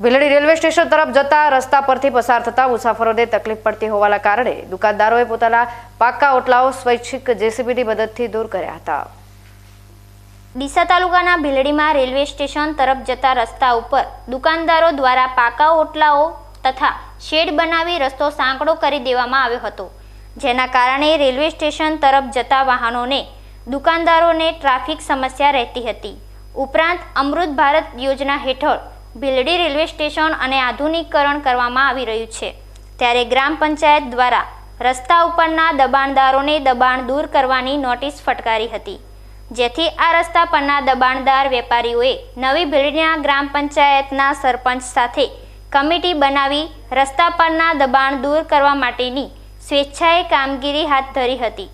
Bhildi railway station તરફ જતા રસ્તા પરથી પસાર થતા મુસાફરોને તકલીફ પડતી હોવાના કારણે દુકાનદારોએ પોતાના પાકા ઓટલાઓ સ્વૈચ્છિક જેસીબીની મદદથી દૂર કર્યા હતા. ડીસા તાલુકાના ભીલડીમાં રેલવે સ્ટેશન તરફ જતા રસ્તા ઉપર દુકાનદારો દ્વારા પાકા ઓટલાઓ તથા શેડ બનાવી રસ્તો સાંકડો કરી દેવામાં આવ્યો હતો. જેના કારણે રેલવે સ્ટેશન તરફ જતા વાહનોને દુકાનદારોને ટ્રાફિક સમસ્યા રહેતી હતી. ઉપરાંત અમૃત ભારત યોજના હેઠળ ભીલડી રેલવે સ્ટેશન અને આધુનિકરણ કરવામાં આવી રહ્યું છે. ત્યારે ગ્રામ પંચાયત દ્વારા રસ્તા ઉપરના દબાણદારોને દબાણ દૂર કરવાની નોટિસ ફટકારી હતી. જેથી આ રસ્તા પરના દબાણદાર વેપારીઓએ નવી ભીલડીના ગ્રામ પંચાયતના સરપંચ સાથે કમિટી બનાવી રસ્તા પરના દબાણ દૂર કરવા માટેની સ્વેચ્છાએ કામગીરી હાથ ધરી હતી.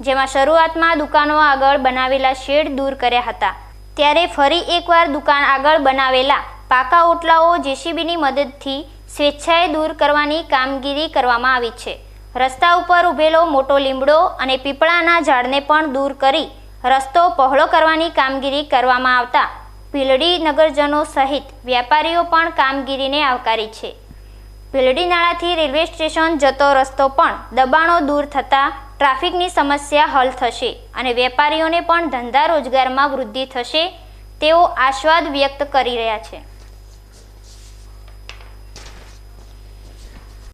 જેમાં શરૂઆતમાં દુકાનો આગળ બનાવેલા શેડ દૂર કર્યા હતા. ત્યારે ફરી એકવાર દુકાન આગળ બનાવેલા પાકા ઓટલાઓ જેસીબીની મદદથી સ્વેચ્છાએ દૂર કરવાની કામગીરી કરવામાં આવી છે. રસ્તા ઉપર ઊભેલો મોટો લીમડો અને પીપળાના ઝાડને પણ દૂર કરી રસ્તો પહોળો કરવાની કામગીરી કરવામાં આવતા ભીલડી નગરજનો સહિત વેપારીઓ પણ કામગીરીને આવકારી છે. ભીલડી નાળાથી રેલવે સ્ટેશન જતો રસ્તો પણ દબાણો દૂર થતાં ટ્રાફિકની સમસ્યા હલ થશે અને વેપારીઓને પણ ધંધા રોજગારમાં વૃદ્ધિ થશે તેવો આશ્વાદ વ્યક્ત કરી રહ્યા છે.